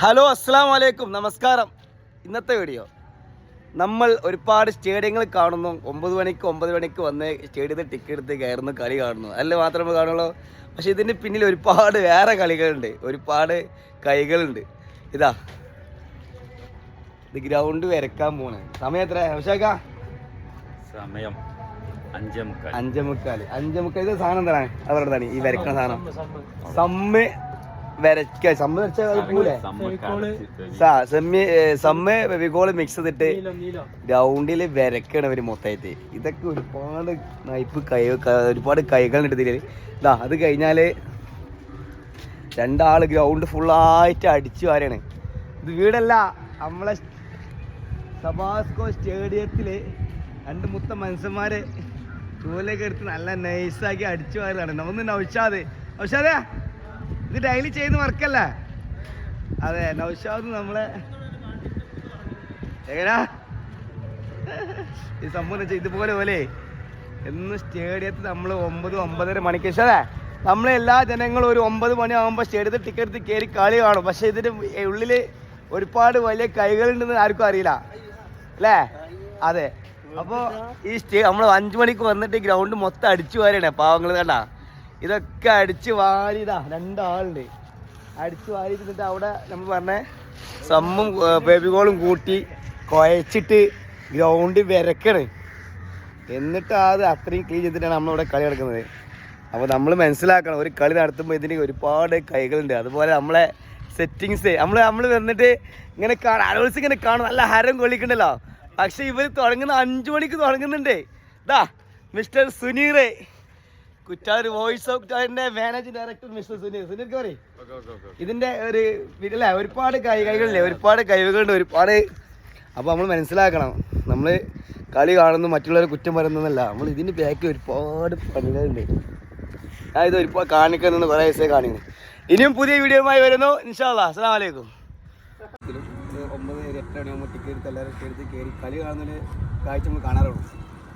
Hello അസ്സാം വലൈക്കും നമസ്കാരം. ഇന്നത്തെ വീഡിയോ. നമ്മൾ ഒരുപാട് സ്റ്റേഡിയങ്ങൾ കാണുന്നു. ഒമ്പത് മണിക്ക് ഒമ്പത് മണിക്ക് വന്ന് സ്റ്റേഡിയത്തിൽ ടിക്കറ്റ് എടുത്ത് കയറുന്ന കളി കാണുന്നു. അല്ല മാത്രമേ കാണുള്ളൂ? പക്ഷേ ഇതിന് പിന്നിൽ ഒരുപാട് വേറെ കളികളുണ്ട്. ഒരുപാട് കൈകളുണ്ട്. ഇതാ. ഇത് ഗ്രൗണ്ട് വരക്കാൻ പോണേ. സമയം എത്ര പക്ഷേക്കാ സമയം അഞ്ചേ മുക്കാൽ. അഞ്ചേ മുക്കാൽ. ഇത് സാധനം എന്താണ്? അവരുടെ ഈ വരക്കണ സാധനം. സമ്മ് വരക്ക സമ്മ വരച്ച മിക്സ് ചെയ്തിട്ട് ഗ്രൗണ്ടിൽ വരക്കണ ഒരു മൊത്തമായിട്ട്. ഇതൊക്കെ ഒരുപാട് നൈപ്പ് കൈ ഒരുപാട് കൈകൾ ഇതിൽ. ഇതാ അത് കഴിഞ്ഞാൽ രണ്ടാൾ ഗ്രൗണ്ട് ഫുള്ളായിട്ട് അടിച്ചു വാരാണ്. ഇത് വീടല്ല നമ്മളെ സബാസ്കോ സ്റ്റേഡിയത്തിൽ രണ്ട് മുത്ത മനുഷ്യന്മാരെ ചൂലൊക്കെ എടുത്ത് നല്ല നൈസാക്കി അടിച്ചു വാരുകയാണ്. ഒന്ന് നൗഷാദ്. നൗഷാദേ ഇത് ഡെയിലി ചെയ്യുന്ന വർക്കല്ലേ അതെ നൗഷാദ് നമ്മളെ എങ്ങനാ? ഈ സംഭവം വെച്ചാൽ ഇതുപോലെ പോലെ എന്ന് സ്റ്റേഡിയത്തിൽ നമ്മൾ ഒമ്പത് ഒമ്പതര മണിക്ക് പക്ഷേ നമ്മളെ എല്ലാ ജനങ്ങളും ഒരു ഒമ്പത് മണിയാകുമ്പോൾ സ്റ്റേഡിയത്തിൽ ടിക്കറ്റ് എടുത്ത് കയറി കളി കാണും. പക്ഷെ ഇതിന്റെ ഉള്ളിൽ ഒരുപാട് വലിയ കൈകളുണ്ടെന്ന് ആർക്കും അറിയില്ല. അല്ലേ? അതെ. അപ്പോൾ ഈ സ്റ്റേ നമ്മൾ അഞ്ചു മണിക്ക് വന്നിട്ട് ഗ്രൗണ്ട് മൊത്തം അടിച്ചു വരണേ പാവങ്ങൾ കണ്ട. ഇതൊക്കെ അടിച്ചു വാരിതാ രണ്ടാളുണ്ട്. അടിച്ചു വാരിയിരുന്നിട്ട് അവിടെ നമ്മൾ പറഞ്ഞ സമ്മും ബേബികോളും കൂട്ടി കുഴച്ചിട്ട് ഗ്രൗണ്ട് വിരക്കണ്. എന്നിട്ട് അത് അത്രയും ക്ലീൻ ചെയ്തിട്ടാണ് നമ്മളിവിടെ കളി നടക്കുന്നത്. അപ്പോൾ നമ്മൾ മനസ്സിലാക്കണം ഒരു കളി നടത്തുമ്പോൾ ഇതിന് ഒരുപാട് കൈകളുണ്ട്. അതുപോലെ നമ്മളെ സെറ്റിങ്സ് നമ്മൾ നമ്മൾ വന്നിട്ട് ഇങ്ങനെ അഡോൾസ് ഇങ്ങനെ കാണും. നല്ല ഹരം കൊള്ളിക്കണ്ടല്ലോ. പക്ഷെ ഇവർ തുടങ്ങുന്ന അഞ്ചു മണിക്ക് തുടങ്ങുന്നുണ്ട്. ഇതാ mister Suneer Kuttar voice of കുറ്റാറിന്റെ managing director mister Suneer Sunil quarry ഇതിന്റെ ഒരു അല്ലേ ഒരുപാട് കൈ കൈകളില്ലേ ഒരുപാട് കഴിവുകളുണ്ട് ഒരുപാട്. അപ്പോൾ നമ്മൾ മനസ്സിലാക്കണം നമ്മൾ കളി കാണുന്നു മറ്റുള്ളവരെ കുറ്റം പറയുന്നതല്ല. നമ്മൾ ഇതിന്റെ ബാക്കി ഒരുപാട് പണികളുണ്ട്. ഞാൻ ഇത് ഒരുപാട് കാണിക്കുന്നു കുറേ ദിവസമേ കാണിക്കുന്നു. ഇനിയും പുതിയ വീഡിയോയുമായി വരുന്നു. ഇൻഷാല്ല അസ്സാം വലൈക്കും ഒമ്പത് എട്ട് മണിയാകുമ്പോൾ ടിക്കറ്റ് എടുത്ത് എല്ലാവരും എടുത്ത് കയറി കളി കാണുന്നൊരു കാഴ്ച നമ്മൾ കാണാറുള്ളൂ.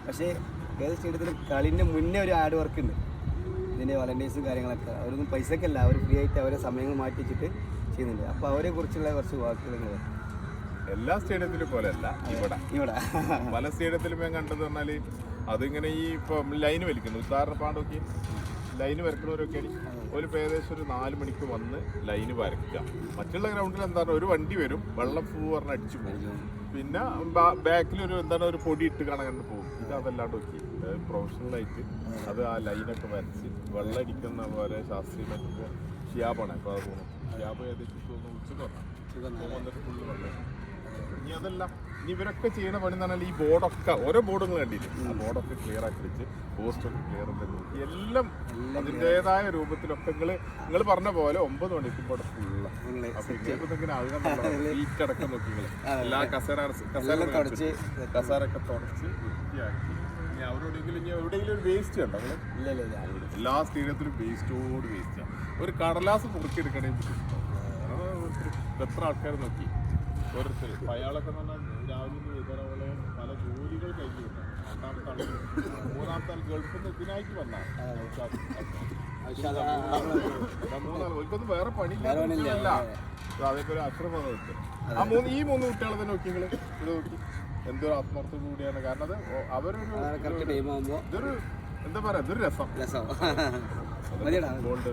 പക്ഷേ ഏത് സ്റ്റേഡിയത്തിൽ കളിന്റെ മുന്നേ ഒരു ആഡ് വർക്ക് ഉണ്ട്. ഇതിന്റെ വളണ്ടിയേഴ്സും കാര്യങ്ങളൊക്കെ. അവരൊന്നും പൈസക്കല്ല. അവർ ഫ്രീ ആയിട്ട് അവരെ സമയങ്ങൾ മാറ്റി വെച്ചിട്ട് ചെയ്യുന്നുണ്ട്. അപ്പോൾ അവരെ കുറിച്ചുള്ള കുറച്ച് വാക്കുകൾ എല്ലാ സ്റ്റേഡിയത്തിലും പോലെയല്ല ഇവിടെ. ഇവിടെ. പല സ്റ്റേഡിയത്തിലും ഞാൻ കണ്ടത് പറഞ്ഞാൽ അതിങ്ങനെ ഈ ഇപ്പം ലൈൻ വലിക്കുന്നു. ഉദാഹരണ പാടൊക്കെ ലൈന് വരക്കണവരൊക്കെ ഒരു ഏകദേശം ഒരു നാല് മണിക്ക് വന്ന് ലൈന് വരയ്ക്കുക. മറ്റുള്ള ഗ്രൗണ്ടിൽ എന്താണ് ഒരു വണ്ടി വരും. വെള്ളം പൂ പറഞ്ഞ് അടിച്ചു പോകും. പിന്നെ ബാക്കിൽ ഒരു എന്താണ് ഒരു പൊടി ഇട്ട് കാണാൻ പോകും. ഇത് അതല്ലാണ്ട് പ്രൊഫഷണൽ പ്രൊഫഷണലായിട്ട് അത് ആ ലൈനൊക്കെ വരച്ച് വെള്ളം അടിക്കുന്ന പോലെ ശാസ്ത്രീയമായിട്ട് ഷിയാബാണ് ഇപ്പോൾ അത് പോകുന്നത് ഷിയാബ് ഏകദേശം തോന്നുന്നു ഉച്ചയ്ക്ക് വന്നിട്ട് ഫുള്ള് വെള്ളം ഇനി അതല്ല ഇനി ഇവരൊക്കെ ചെയ്യുന്ന പണി എന്ന് പറഞ്ഞാൽ ഈ ബോർഡൊക്കെ ഓരോ ബോർഡുകൾ കണ്ടിട്ട് ആ ബോർഡൊക്കെ ക്ലിയർ ആക്കി വെച്ച് പോസ്റ്റൊക്കെ ക്ലിയർ നോക്കി എല്ലാം അതിന്റെതായ രൂപത്തിലൊക്കെ നിങ്ങൾ നിങ്ങൾ പറഞ്ഞ പോലെ ഒമ്പത് മണിക്ക് ഇവിടെ ഫുള്ള അപ്പൊ ഇങ്ങനെ ആകുന്ന സീറ്റ് അടക്കം നോക്കി നിങ്ങൾ എല്ലാ കസേര കസേര കസേരൊക്കെ തുടച്ച് വൃത്തിയാക്കി. അവരോടെങ്കിലും ഇനി എവിടെയെങ്കിലും ഒരു വേസ്റ്റ് ഉണ്ടോ എല്ലാ സ്റ്റേഡിയത്തിലും വേസ്റ്റോട് വേസ്റ്റാണ് ഒരു കടലാസ് പൊറുക്കിയെടുക്കണേ എത്ര ആൾക്കാർ നോക്കി? ഓരോരുത്തർ ഇപ്പം അയാളൊക്കെ എന്ന് പറഞ്ഞാൽ രാവിലെ പല ജോലികൾ കഴിഞ്ഞു വിട്ടു. രണ്ടാമത്തെ ആൾ മൂന്നാമത്തെ ആൾ ഗൾഫിൽ നിന്ന് ഇതിനായിട്ട് വന്ന മൂന്നാൾ ഒരിക്കൊന്നും വേറെ പണിയില്ല. അതേപോലെ അക്രമം ആ മൂന്ന് ഈ മൂന്ന് കുട്ടികളെ തന്നെ നോക്കി നിങ്ങൾ ഇത് നോക്കി. എന്തൊരു ആത്മാർത്ഥം കൂടിയാണ്. കാരണം അത് അവരൊരു ഇതൊരു എന്താ പറയാ ഇതൊരു രസം. രസം. ഗോൾഡ്